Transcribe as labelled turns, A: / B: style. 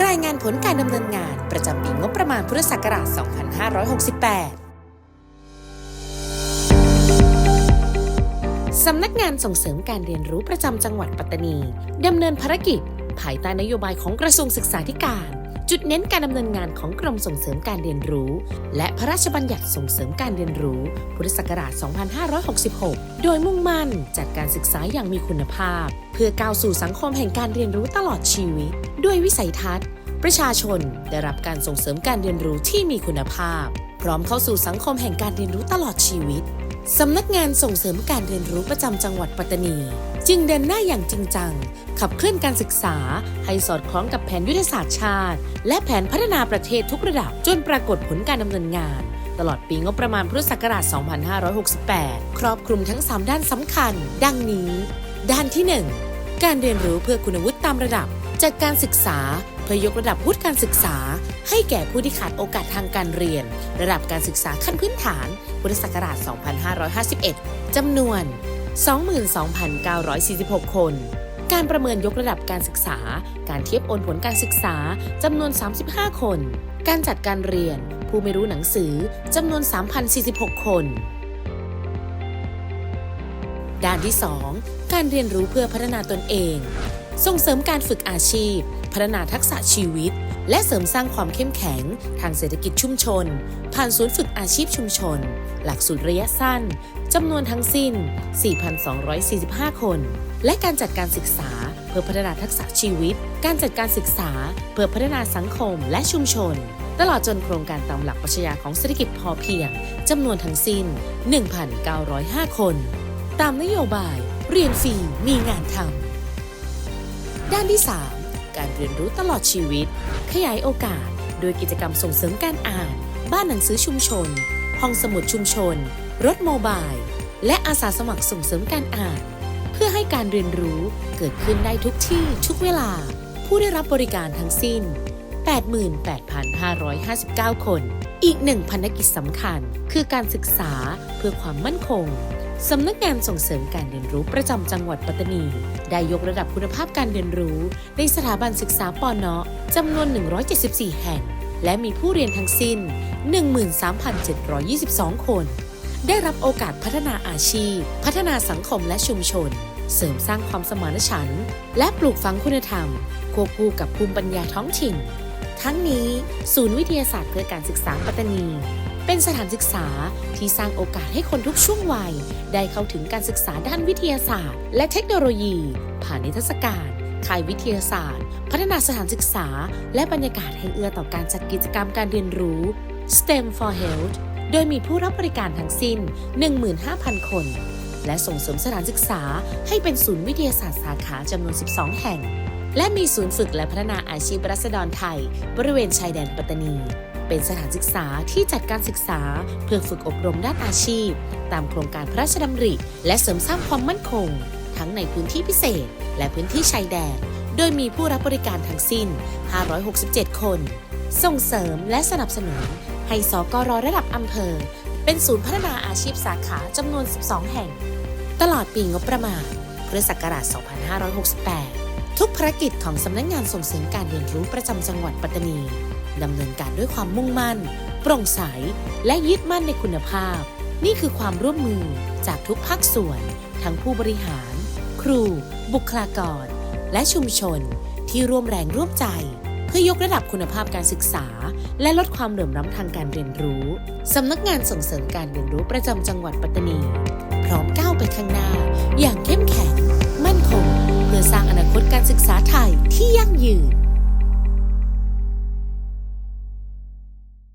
A: รายงานผลการดำเนินงานประจำปีงบประมาณพุทธศักราช 2568 สำนักงานส่งเสริมการเรียนรู้ประจำจังหวัดปัตตานีดำเนินภารกิจ ภายใต้นโยบายของกระทรวงศึกษาธิการ จุดเน้นการดำเนินงานของกรมส่งเสริมการเรียนรู้ และพระราชบัญญัติส่งเสริมการเรียนรู้ พุทธศักราช 2566 โดยมุ่งมั่นจัดการศึกษาอย่างมีคุณภาพ เพื่อก้าวสู่สังคมแห่งการเรียนรู้ตลอดชีวิต ด้วยวิสัยทัศน์ ประชาชนได้รับการส่งเสริมการเรียนรู้ที่มีคุณภาพ พร้อมเข้าสู่สังคมแห่งการเรียนรู้ตลอดชีวิต สำนักงานส่งเสริมการเรียนรู้ประจำจังหวัดปัตตานี จึงเดินหน้าอย่างจริงจัง ขับเคลื่อนการศึกษา ให้สอดคล้องกับแผนยุทธศาสตร์ชาติ และแผนพัฒนาประเทศทุกระดับ จนปรากฏผลการดำเนินงาน ตลอดปีงบประมาณพุทธศักราช 2568 ครอบคลุมทั้ง 3 ด้านสำคัญ ดังนี้ ด้านที่ 1 การเรียนรู้เพื่อคุณวุฒิตามระดับ จัดการศึกษาเพื่อยกระดับวุฒิการศึกษา ให้แก่ผู้ที่ขาดโอกาสทางการเรียน ระดับการศึกษาขั้นพื้นฐานพุทธศักราช 2551 จำนวน 22,946 คน การประเมินยกระดับการศึกษา การเทียบโอนผลการศึกษา จำนวน 35 คน การจัดการเรียน ผู้ไม่รู้หนังสือ จำนวน 3,046 คน ด้านที่ 2 การเรียนรู้เพื่อพัฒนาตนเอง ส่งเสริมการฝึกอาชีพ พัฒนาทักษะชีวิต และเสริมสร้างความเข้มแข็ง ทางเศรษฐกิจชุมชน ผ่านศูนย์ฝึกอาชีพชุมชน หลักสูตรระยะสั้นจำนวนทั้งสิ้น 4,245 คน และการจัดการศึกษาเพื่อพัฒนาทักษะชีวิต การจัดการศึกษาเพื่อพัฒนาสังคมและชุมชน ตลอดจนโครงการตามหลักปรัชญาของเศรษฐกิจพอเพียงจำนวนทั้งสิ้น 1,905 คน ตามนโยบาย เรียนฟรีมีงานทำ ด้านที่ 3 การเรียนรู้ตลอดชีวิต ขยายโอกาส โดยกิจกรรมส่งเสริมการอ่าน บ้านหนังสือชุมชน ห้องสมุดชุมชน รถโมบาย และอาสาสมัครส่งเสริมการอ่าน เพื่อให้การเรียนรู้เกิดขึ้นได้ทุกที่ทุกเวลา ผู้ได้รับบริการทั้งสิ้น 88,559 คน อีกหนึ่งพันธกิจสำคัญ คือการศึกษาเพื่อความมั่นคง สำนักงานส่งเสริมการเรียนรู้ประจำจังหวัดปัตตานี ได้ยกระดับคุณภาพการเรียนรู้ ในสถาบันศึกษาปอนอจำนวน 174 แห่ง และมีผู้เรียนทั้งสิ้น 13,722 คน ได้รับโอกาสพัฒนาอาชีพ พัฒนาสังคมและชุมชน เสริมสร้างความสมานฉันท์และปลูกฝังคุณธรรม ควบคู่กับภูมิปัญญาท้องถิ่น ทั้งนี้ ศูนย์วิทยาศาสตร์เพื่อการศึกษาปัตตานี เป็นสถานศึกษาที่สร้างโอกาสให้คนทุกช่วงวัย ได้เข้าถึงการศึกษาด้านวิทยาศาสตร์ และเทคโนโลยี ผ่านนิทรรศการค่ายวิทยาศาสตร์ พัฒนาสถานศึกษา และบรรยากาศให้เอื้อต่อการจัดกิจกรรมการเรียนรู้ STEM for Health โดยมีผู้รับบริการทั้งสิ้น 15,000 คน และส่งเสริมสถานศึกษาให้เป็นศูนย์วิทยาศาสตร์สาขาจำนวน 12 แห่ง และมีศูนย์ฝึกและพัฒนาอาชีพรัษฎรไทย บริเวณชายแดนปัตตานี เป็นสถานศึกษาที่จัดการศึกษา เพื่อฝึกอบรมด้านอาชีพ ตามโครงการพระราชดำริ และเสริมสร้างความมั่นคง ทั้งในพื้นที่พิเศษ และพื้นที่ชายแดน โดยมีผู้รับบริการทั้งสิ้น 567 คน ส่งเสริมและสนับสนุน ให้สกรระดับอำเภอ เป็นศูนย์พัฒนาอาชีพสาขาจำนวน 12 แห่ง ตลอดปีงบประมาณพุทธศักราช 2568 ทุกภารกิจของสำนักงานส่งเสริมการเรียนรู้ประจำจังหวัดปัตตานีดำเนินการด้วยความมุ่งมั่น โปร่งใส และยึดมั่นในคุณภาพ นี่คือความร่วมมือจากทุกภาคส่วน ทั้งผู้บริหาร ครู บุคลากร และชุมชน ที่ร่วมแรงร่วมใจ เพื่อยกระดับคุณภาพการศึกษา และลดความเหลื่อมล้ำทางการเรียนรู้สำนักงานส่งเสริมการเรียนรู้ประจำจังหวัดปัตตานี พร้อมก้าวไปข้างหน้า อย่างเข้มแข็ง ที่ยั่งยืน